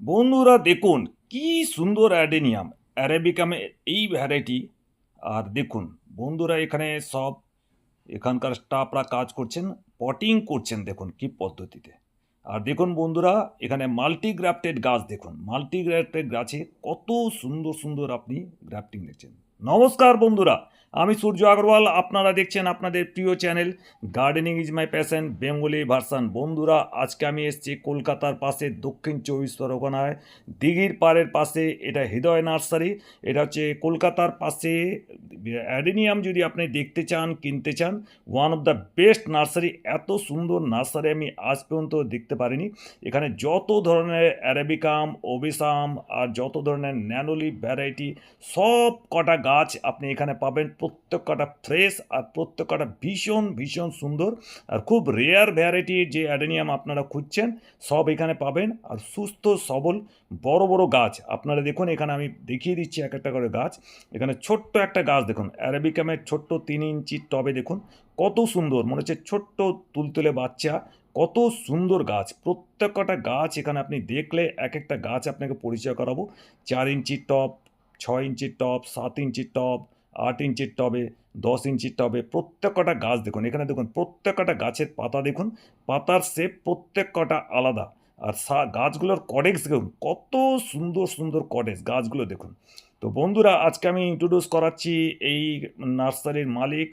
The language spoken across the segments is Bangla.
বন্ধুরা, দেখুন কি সুন্দর অ্যাডেনিয়াম। অ্যারাবিকামে এই ভ্যারাইটি আর দেখুন, বন্ধুরা, এখানে সব এখানকার স্টাফরা কাজ করছেন পটিং করছেন, দেখুন কি পদ্ধতিতে। আর দেখুন বন্ধুরা, এখানে মাল্টিগ্রাফটেড গাছ, দেখুন মাল্টিগ্রাফটেড গাছে কত সুন্দর সুন্দর আপনি গ্রাফটিং দেখছেন। নমস্কার বন্ধুরা! আমি সূর্য আগরওয়াল, আপনারা দেখছেন আপনাদের প্রিয় channel gardening is my passion Bengali version বন্ধুরা, আজকে আমি এসেছি কলকাতার পাশে দক্ষিণ চব্বিশ পরগনায়। দিঘির পাড়ের পাশে, এটা হৃদয় নার্সারি। এটা হচ্ছে কলকাতার পাশে, অ্যাডেনিয়াম যদি আপনি দেখতে চান, কিনতে চান one of the best nursery. এত সুন্দর নার্সারি আমি আজ পর্যন্ত দেখতে পারিনি। এখানে যত ধরনের অ্যারাবিকাম, ওবিসাম আর যত ধরনের ন্যানোলি ভ্যারাইটি, সব কটা গাছ আপনি এখানে পাবেন। প্রত্যেক কটা ফ্রেশ আর প্রত্যেক কটা ভীষণ ভীষণ সুন্দর আর খুব রেয়ার ভ্যারাইটির যে অ্যাডেনিয়াম আপনারা খুঁজছেন, সব এখানে পাবেন। আর সুস্থ, সবল, বড় বড় গাছ। আপনারা দেখুন, এখানে আমি দেখিয়ে দিচ্ছি এক একটা করে গাছ। এখানে ছোট্ট একটা গাছ দেখুন অ্যারাবিকামের ছোট্ট তিন ইঞ্চির টবে দেখুন, কত সুন্দর। মনে হচ্ছে ছোট্ট তুলতুলে বাচ্চা, কত সুন্দর গাছ। প্রত্যেক কটা গাছ এখানে আপনি দেখলে এক একটা গাছ আপনাকে পরিচয় করাবো। চার ইঞ্চির টব, ছয় ইঞ্চির টপ সাত ইঞ্চির টব আট ইঞ্চির টবে, দশ ইঞ্চির টবে প্রত্যেকটা গাছ দেখুন, এখানে দেখুন প্রত্যেকটা গাছের পাতা দেখুন, পাতার শেপ প্রত্যেকটা আলাদা। আর সা, গাছগুলোর কডেক্স দেখুন, কত সুন্দর সুন্দর কডেক্স গাছগুলো দেখুন। তো বন্ধুরা, আজকে আমি ইন্ট্রোডিউস করাচ্ছি এই নার্সারির মালিক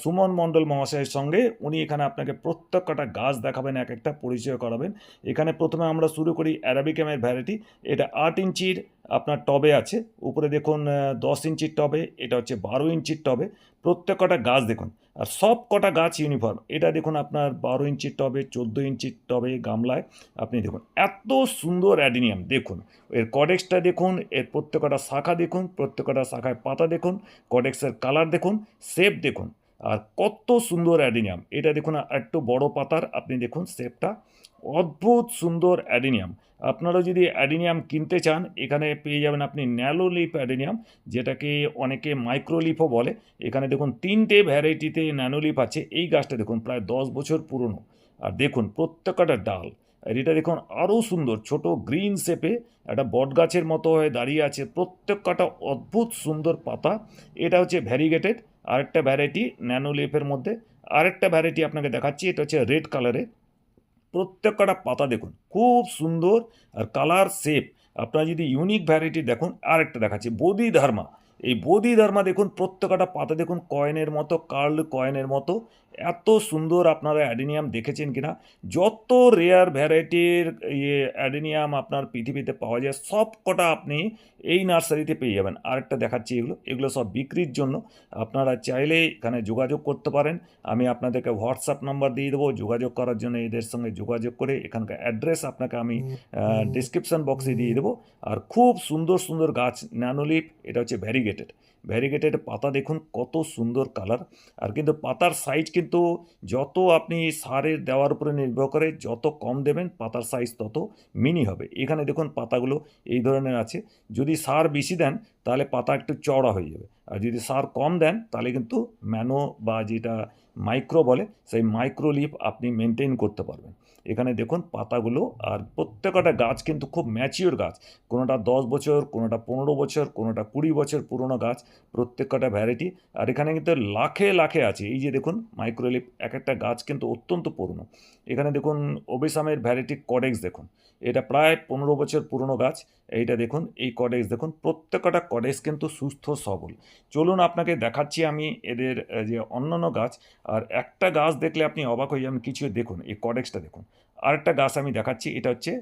সুমন মণ্ডল মহাশয়ের সঙ্গে উনি এখানে আপনাকে প্রত্যেক কটা গাছ দেখাবেন, এক একটা পরিচয় করাবেন। এখানে প্রথমে আমরা শুরু করি অ্যারাবিকামের ভ্যারাইটি এটা আট ইঞ্চির আপনার টবে আছে। উপরে দেখুন দশ ইঞ্চির টবে, এটা হচ্ছে বারো ইঞ্চির টবে। প্রত্যেক কটা গাছ দেখুন। আর সব কটা গাছ ইউনিফর্ম এটা দেখুন আপনার বারো ইঞ্চির টবে, চোদ্দ ইঞ্চির টবে গামলায়। আপনি দেখুন, এত সুন্দর অ্যাডিনিয়াম। দেখুন, এর কডেক্সটা দেখুন, এর প্রত্যেকটা শাখা দেখুন, প্রত্যেকটা শাখায় পাতা দেখুন কডেক্সের কালার দেখুন শেপ দেখুন। আর কত সুন্দর অ্যাডিনিয়াম। এটা দেখুন একটু বড় পাতার, আপনি দেখুন শেপটা। অদ্ভুত সুন্দর অ্যাডিনিয়াম। আপনারা যদি অ্যাডিনিয়াম কিনতে চান, এখানে পেয়ে যাবেন আপনি ন্যালো লিপ অ্যাডিনিয়াম, যেটাকে অনেকে মাইক্রোলিপও বলে। এখানে দেখুন তিনটে ভ্যারাইটিতে ন্যানোলিপ আছে। এই গাছটা দেখুন, প্রায় দশ বছর পুরনো। আর দেখুন, প্রত্যেকটা ডাল। আর এটা দেখুন আরও সুন্দর, ছোট গ্রিন শেপে একটা বট গাছের মতো হয়ে দাঁড়িয়ে আছে। প্রত্যেক কটা অদ্ভুত সুন্দর পাতা। এটা হচ্ছে ভ্যারিগেটেড। আরেকটা ভ্যারাইটি ন্যানো লিফের মধ্যে আরেকটা ভ্যারাইটি আপনাকে দেখাচ্ছি, এটা হচ্ছে রেড কালারে প্রত্যেকটা পাতা দেখুন, খুব সুন্দর আর কালার শেপ আপনারা যদি ইউনিক ভ্যারাইটি দেখুন, আরেকটা দেখাচ্ছি বোধি ধর্মা এই বোধি ধর্মা দেখুন, প্রত্যেকটা পাতা দেখুন কয়েনের মতো কার্ল কয়েনের মতো। এত সুন্দর আপনারা অ্যাডিনিয়াম দেখেছেন কিনা? যত রেয়ার ভ্যারাইটির ইয়ে অ্যাডিনিয়াম আপনার পৃথিবীতে পাওয়া যায় সব কটা আপনি এই নার্সারিতে পেয়ে যাবেন। আরেকটা দেখাচ্ছি এগুলো। এগুলো সব বিক্রির জন্য আপনারা চাইলে এখানে যোগাযোগ করতে পারেন। আমি আপনাদেরকে হোয়াটসঅ্যাপ নাম্বার দিয়ে দেবো। যোগাযোগ করার জন্য এদের সঙ্গে যোগাযোগ করে এখানকার অ্যাড্রেস আপনাকে আমি ডিসক্রিপশন বক্সে দিয়ে দেবো। আর খুব সুন্দর সুন্দর গাছ ন্যানোলিপ এটা হচ্ছে ভ্যারিগেটেড ভ্যারিগেটেড পাতা দেখুন, কত সুন্দর কালার আর কিন্তু পাতার সাইজ কিন্তু যত আপনি সারের দেওয়ার উপরে নির্ভর করে, যত কম দেবেন, পাতার সাইজ তত মিনি হবে। এখানে দেখুন পাতাগুলো এই ধরনের আছে। যদি সার বেশি দেন, তাহলে পাতা একটু চওড়া হয়ে যাবে। আর যদি সার কম দেন, তাহলে কিন্তু ম্যানো বা যেটা মাইক্রো বলে, সেই মাইক্রো লিপ আপনি মেনটেন করতে পারবেন। এখানে দেখুন পাতাগুলো আর প্রত্যেকটা গাছ কিন্তু খুব ম্যাচিওর গাছ। কোনোটা দশ বছর, কোনোটা পনেরো বছর, কোনোটা কুড়ি বছর পুরনো গাছ, প্রত্যেকটা ভ্যারাইটি আর এখানে কিন্তু লাখে লাখে আছে। এই যে দেখুন মাইক্রোলিপ এক একটা গাছ কিন্তু অত্যন্ত পুরনো। এখানে দেখুন ওবেসামের ভ্যারাইটি কডেক্স দেখুন। এটা প্রায় পনেরো বছর পুরনো গাছ। এইটা দেখুন, এই কডেক্স দেখুন, প্রত্যেকটা কডেক্স কিন্তু সুস্থ, সবল। চলুন আপনাকে দেখাচ্ছি আমি এদের যে অন্যান্য গাছ। আর একটা গাছ দেখলে আপনি অবাক হয়ে যাবেন, কিছু দেখুন, এই কডেক্সটা দেখুন। আরেকটা গাছ আমি দেখাচ্ছি, এটা হচ্ছে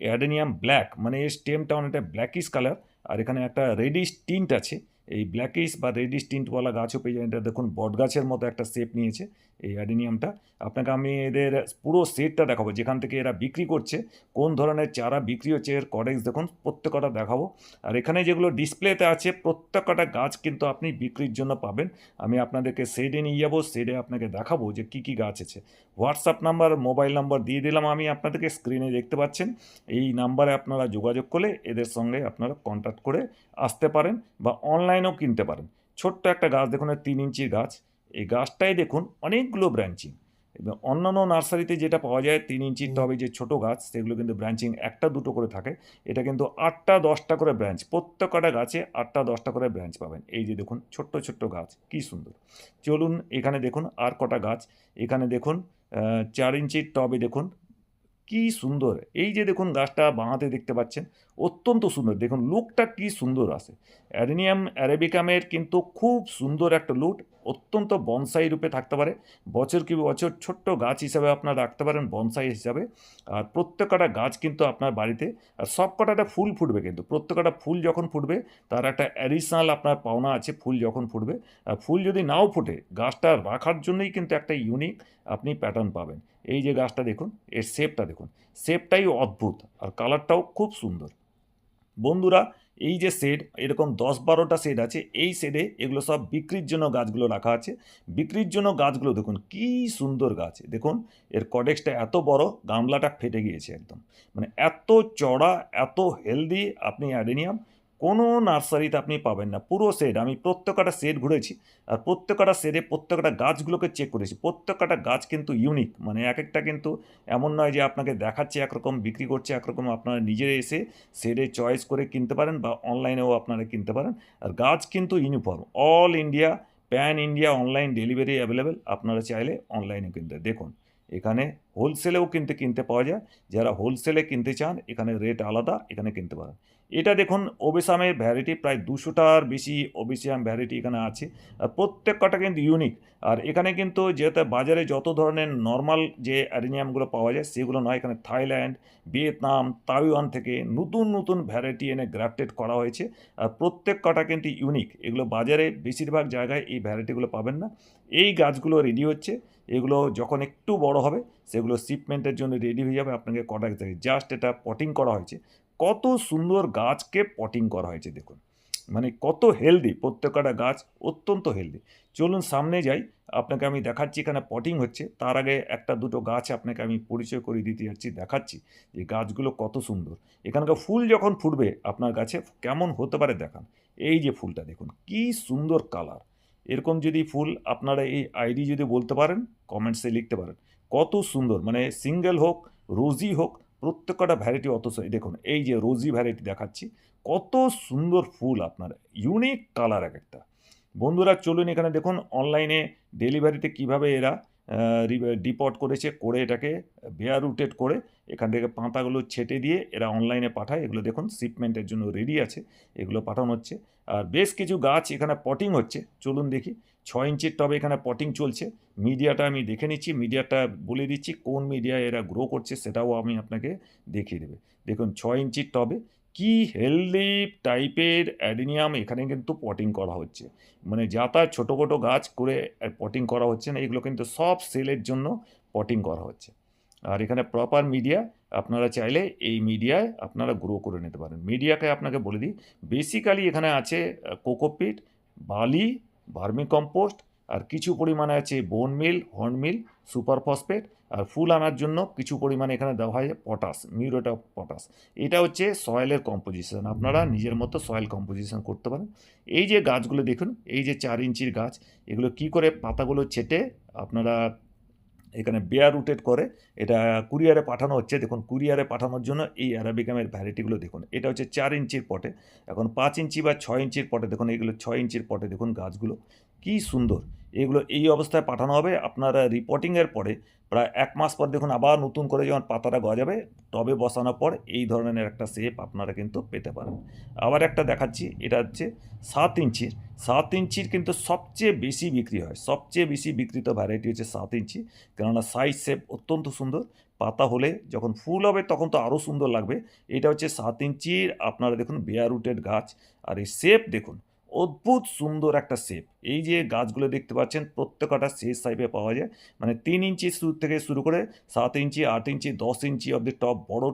অ্যাডেনিয়াম ব্ল্যাক মানে এর স্টেমটা অনেকটা ব্ল্যাকিশ কালার আর এখানে একটা রেডিশ টিন্ট আছে। এই ব্ল্যাকিশ বা রেডিশ টিন্টওয়ালা গাছও পেয়ে যাবেন। এটা দেখুন বট গাছের মতো একটা শেপ নিয়েছে এই অ্যাডেনিয়ামটা আপনাকে আমি এদের পুরো সেটটা দেখাবো, যেখান থেকে এরা বিক্রি করছে, কোন ধরনের চারা বিক্রি হচ্ছে, এর কডেক্স দেখুন, প্রত্যেকটা দেখাবো। আর এখানে যেগুলো ডিসপ্লেতে আছে, প্রত্যেকটা গাছ কিন্তু আপনি বিক্রির জন্য পাবেন। আমি আপনাদেরকে শেডে নিয়ে যাব শেডে আপনাকে দেখাবো যে কী কী গাছ আছে। হোয়াটসঅ্যাপ নাম্বার মোবাইল নাম্বার দিয়ে দিলাম আমি, আপনাদেরকে স্ক্রিনে দেখতে পাচ্ছেন। এই নাম্বারে আপনারা যোগাযোগ করলে এদের সঙ্গে আপনারা কন্ট্যাক্ট করে আসতে পারেন বা অনলাইনেও কিনতে পারেন। ছোট্ট একটা গাছ, দেখুন তিন ইঞ্চির গাছ। এই গাছটাই দেখুন অনেকগুলো ব্রাঞ্চিং এবং অন্যান্য নার্সারিতে যেটা পাওয়া যায়, তিন ইঞ্চির টবে যে ছোট গাছ, সেগুলো কিন্তু ব্রাঞ্চিং একটা, দুটো করে থাকে। এটা কিন্তু আটটা, দশটা করে ব্রাঞ্চ প্রত্যেকটা গাছে আটটা, দশটা করে ব্রাঞ্চ পাবেন। এই যে দেখুন, ছোট্ট ছোট্ট গাছ, কি সুন্দর। চলুন এখানে দেখুন আর কটা গাছ। এখানে দেখুন চার ইঞ্চির টবে দেখুন, কি সুন্দর। এই যে দেখুন গাছটা বাঁহাতে দেখতে পাচ্ছেন অত্যন্ত সুন্দর। দেখুন লুকটা কি সুন্দর আসে অ্যারেনিয়াম অ্যারেবিকামের কিন্তু খুব সুন্দর একটা লুট অত্যন্ত বনসাই রূপে থাকতে পারে। বছর কি বছর ছোট্ট গাছ হিসাবে আপনার রাখতে পারেন বনসাই হিসাবে। আর প্রত্যেকটা গাছ কিন্তু আপনার বাড়িতে, আর সব কটাটা ফুল ফুটবে কিন্তু। প্রত্যেকটা ফুল যখন ফুটবে, তার একটা অ্যাডিশনাল আপনার পাওনা আছে, ফুল যখন ফুটবে। আর ফুল যদি নাও ফুটে, গাছটা রাখার জন্যই কিন্তু একটা ইউনিক আপনি প্যাটার্ন পাবেন। এই যে গাছটা দেখুন, এর শেপটা দেখুন। শেপটাই অদ্ভুত, আর কালারটাও খুব সুন্দর। বন্ধুরা, এই যে শেড এরকম দশ বারোটা শেড আছে, এই শেডে এগুলো সব বিক্রির জন্য গাছগুলো রাখা আছে। বিক্রির জন্য গাছগুলো দেখুন, কি সুন্দর গাছ। দেখুন, এর কডেক্সটা এত বড়, গামলাটা ফেটে গিয়েছে একদম। মানে এত চড়া, এত হেলদি আপনি অ্যাডেনিয়াম কোনো নার্সারিতে আপনি পাবেন না। পুরো সেট আমি প্রত্যেকটা সেট ঘুরেছি আর প্রত্যেকটা সেটে প্রত্যেকটা গাছগুলোকে চেক করেছি। প্রত্যেকটা গাছ কিন্তু ইউনিক মানে এক একটা কিন্তু এমন নয় যে আপনাকে দেখাচ্ছে একরকম, বিক্রি করছে একরকম, আপনারা নিজে এসে সেটে চয়েস করে কিনতে পারেন বা অনলাইনেও আপনারা কিনতে পারেন। আর গাছ কিন্তু uniform all India pan India online delivery available আপনারা চাইলে অনলাইনে কিনতে, দেখুন, এখানে হোলসেলেও কিনতে কিনতে পাওয়া যায়। যারা হোলসেলে কিনতে চান, এখানে রেট আলাদা, এখানে কিনতে পারেন। এটা দেখুন ওবেসামের ভ্যারাইটি প্রায় দুশোটার বেশি ওবেসিয়াম ভ্যারাইটি এখানে আছে। আর প্রত্যেক কিন্তু ইউনিক আর এখানে কিন্তু যেহেতু বাজারে যত ধরনের নর্মাল যে অ্যারিনিয়ামগুলো পাওয়া যায়, সেগুলো নয়। এখানে থাইল্যান্ড ভিয়েতনাম তাইওয়ান থেকে নতুন নতুন ভ্যারাইটি এনে গ্রাফটেড করা হয়েছে। আর প্রত্যেক কটা কিন্তু ইউনিক এগুলো বাজারে বেশিরভাগ জায়গায় এই ভ্যারাইটিগুলো পাবেন না। এই গাছগুলো রেডি হচ্ছে। এগুলো যখন একটু বড় হবে, সেগুলো শিপমেন্টের জন্য রেডি হয়ে যাবে। আপনাকে কটা জাস্ট এটা পটিং করা হয়েছে। কত সুন্দর গাছকে পটিং করা হয়েছে দেখুন। মানে কত হেলদি প্রত্যেকটা গাছ অত্যন্ত হেলদি চলুন সামনে যাই, আপনাকে আমি দেখাচ্ছি এখানে পটিং হচ্ছে। তার আগে একটা দুটো গাছ আপনাকে আমি পরিচয় করে দিতে যাচ্ছি, দেখাচ্ছি যে গাছগুলো কত সুন্দর। এখানকার ফুল যখন ফুটবে আপনার গাছে কেমন হতে পারে দেখান। এই যে ফুলটা দেখুন, কি সুন্দর কালার এরকম যদি ফুল আপনারা এই আইডি যদি বলতে পারেন কমেন্টসে লিখতে পারেন। কত সুন্দর মানে সিঙ্গেল হোক রোজি হোক প্রত্যেকটা ভ্যারাইটি অত দেখুন, এই যে রোজি ভ্যারাইটি দেখাচ্ছি, কত সুন্দর ফুল আপনার ইউনিক কালার এক একটা। বন্ধুরা, চলুন এখানে দেখুন অনলাইনে ডেলিভারিতে কীভাবে এরা ডিপোর্ট করেছে, করে এটাকে বেয়ার রুটেড করে এখান থেকে পাতাগুলো ছেটে দিয়ে এরা অনলাইনে পাঠায়। এগুলো দেখুন শিপমেন্টের জন্য রেডি আছে, এগুলো পাঠানো হচ্ছে। আর বেশ কিছু গাছ এখানে পটিং হচ্ছে, চলুন দেখি। ছ ইঞ্চির টবে এখানে পটিং চলছে। মিডিয়াটা আমি দেখে নিচ্ছি মিডিয়াটা বলে দিচ্ছি কোন মিডিয়া এরা গ্রো করছে, সেটাও আমি আপনাকে দেখিয়ে দেবে। দেখুন ছ ইঞ্চির টবে কি হেলদি টাইপের অ্যাডিনিয়াম এখানে কিন্তু পটিং করা হচ্ছে। মানে যাতা ছোটো ছোটো গাছ করে পটিং করা হচ্ছে না, এগুলো কিন্তু সব সেলের জন্য পটিং করা হচ্ছে। আর এখানে প্রপার মিডিয়া আপনারা চাইলে এই মিডিয়ায় আপনারা গ্রো করে নিতে পারেন। মিডিয়াকে আপনাকে বলে দিই বেসিক্যালি এখানে আছে কোকোপিট বালি ভার্মি কম্পোস্ট আর কিছু পরিমাণে আছে bone meal horn meal superphosphate আর ফুল আনার জন্য কিছু পরিমাণে এখানে দেওয়া হয় পটাশ, মিউরেট অফ পটাশ। এটা হচ্ছে সয়েলের কম্পোজিশন আপনারা নিজের মতো সয়েল কম্পোজিশন করতে পারেন। এই যে গাছগুলো দেখুন, এই যে চার ইঞ্চির গাছ, এগুলো কি করে পাতাগুলো ছেটে আপনারা এখানে বেয়ার রুটেড করে, এটা কুরিয়ারে পাঠানো হচ্ছে। দেখুন, কুরিয়ারে পাঠানোর জন্য এই অ্যারাবিকামের ভ্যারাইটিগুলো দেখুন। এটা হচ্ছে চার ইঞ্চির পটে। এখন পাঁচ ইঞ্চি বা ছয় ইঞ্চির পটে দেখুন এগুলো ছয় ইঞ্চির পটে দেখুন গাছগুলো। কি সুন্দর! এগুলো এই অবস্থায় পাঠানো হবে। আপনারা রিপোর্টিংয়ের পরে প্রায় এক মাস পর দেখুন আবার নতুন করে যখন পাতাটা গজাবে টবে বসানোর পর এই ধরনের একটা শেপ আপনারা কিন্তু পেতে পারেন। আবার একটা দেখাচ্ছি, এটা হচ্ছে সাত ইঞ্চির। সাত ইঞ্চির কিন্তু সবচেয়ে বেশি বিক্রি হয়। সবচেয়ে বেশি বিক্রিত ভ্যারাইটি হচ্ছে সাত ইঞ্চি। কেননা সাইজ শেপ অত্যন্ত সুন্দর। পাতা হলে যখন ফুল হবে তখন তো আরও সুন্দর লাগবে। এটা হচ্ছে সাত ইঞ্চির, আপনারা দেখুন বেয়ার রুটেড গাছ। আর এই শেপ দেখুন অদ্ভুত সুন্দর একটা শেপ এই যে গাছগুলো দেখতে পাচ্ছেন, প্রত্যেকটা শেষ সাইপে পাওয়া যায়। মানে তিন ইঞ্চি থেকে শুরু করে সাত ইঞ্চি, আট ইঞ্চি, দশ ইঞ্চি অব দি টপ বড়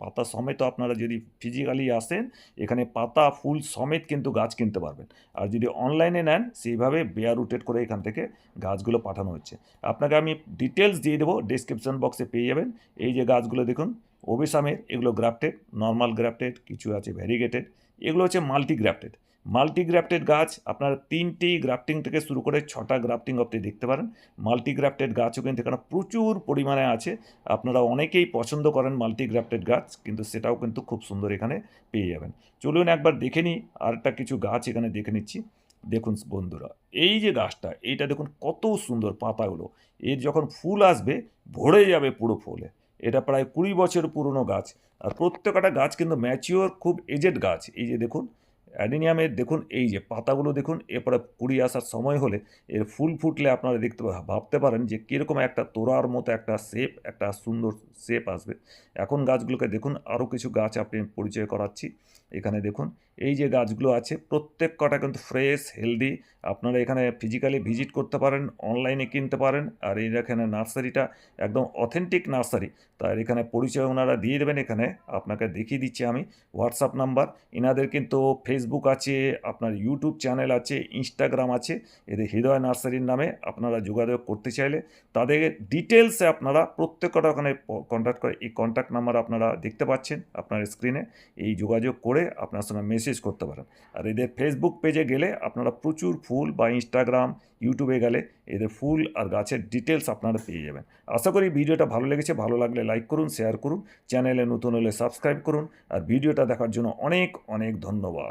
পাতা সমেত আপনারা যদি ফিজিক্যালি আসেন, এখানে পাতা, ফুল সমেত কিন্তু গাছ কিনতে পারবেন। আর যদি অনলাইনে নেন, সেইভাবে বেয়ার রুটেড করে এখান থেকে গাছগুলো পাঠানো হচ্ছে। আপনাকে আমি ডিটেলস দিয়ে দেবো ডিসক্রিপশন বক্সে পেয়ে যাবেন। এই যে গাছগুলো দেখুন ওবেসামের এগুলো গ্রাফটেড নর্মাল গ্রাফটেড কিছু আছে ভ্যারিগেটেড এগুলো হচ্ছে মাল্টি গ্রাফটেড মাল্টি গ্রাফটেড গাছ, আপনারা তিনটি গ্রাফটিং থেকে শুরু করে ছটা গ্রাফটিং অব্দি দেখতে পারেন। মাল্টিগ্রাফটেড গাছও কিন্তু এখানে প্রচুর পরিমাণে আছে। আপনারা অনেকেই পছন্দ করেন মাল্টিগ্রাফটেড গাছ, কিন্তু সেটাও কিন্তু খুব সুন্দর এখানে পেয়ে যাবেন। চলুন একবার দেখে নিই, আরেকটা কিছু গাছ এখানে দেখে নিচ্ছি। দেখুন বন্ধুরা, এই যে গাছটা, এইটা দেখুন কত সুন্দর পাতাগুলো। এর যখন ফুল আসবে, ভরে যাবে পুরো ফুলে। এটা প্রায় কুড়ি বছর পুরনো গাছ। আর প্রত্যেকটা গাছ কিন্তু ম্যাচিওর খুব এজেড গাছ। এই যে দেখুন অ্যাডিনিয়ামের দেখুন, এই যে পাতাগুলো দেখুন, এরপরে কুড়ি আসার সময় হলে এর ফুল ফুটলে আপনারা দেখতে ভাবতে পারেন যে কীরকম একটা তোরার মতো একটা শেপ একটা সুন্দর শেপ আসবে। এখন গাছগুলোকে দেখুন, আরও কিছু গাছ আপনি পরিচয় করাচ্ছি। এখানে দেখুন। এই যে গাছগুলো আছে, প্রত্যেক কটা কিন্তু ফ্রেশ হেলদি আপনারা এখানে ফিজিক্যালি ভিজিট করতে পারেন অনলাইনে কিনতে পারেন। আর এই এখানে নার্সারিটা একদম অথেন্টিক নার্সারি। তার এখানে পরিচয় ওনারা দিয়ে দেবেন এখানে। আপনাকে দেখিয়ে দিচ্ছি আমি। হোয়াটসঅ্যাপ নাম্বার এনাদের কিন্তু ফেসবুক আছে, আপনার ইউটিউব চ্যানেল আছে ইনস্টাগ্রাম আছে। এদের হৃদয় নার্সারির নামে আপনারা যোগাযোগ করতে চাইলে তাদের ডিটেলসে আপনারা প্রত্যেকটা ওখানে কন্ট্যাক্ট করে, এই কন্ট্যাক্ট নাম্বার আপনারা দেখতে পাচ্ছেন আপনার স্ক্রিনে এই যোগাযোগ করে আপনার সঙ্গে মেসেজ করতে পারেন। আর এদের ফেসবুক পেজে গেলে আপনারা প্রচুর ফুল বা ইনস্টাগ্রাম ইউটিউবে গেলে এদের ফুল আর গাছের ডিটেলস আপনারা পেয়ে যাবেন। আশা করি ভিডিওটা ভালো লেগেছে। ভালো লাগলে লাইক করুন শেয়ার করুন চ্যানেলে নতুন হলে সাবস্ক্রাইব করুন। আর ভিডিওটা দেখার জন্য অনেক অনেক ধন্যবাদ।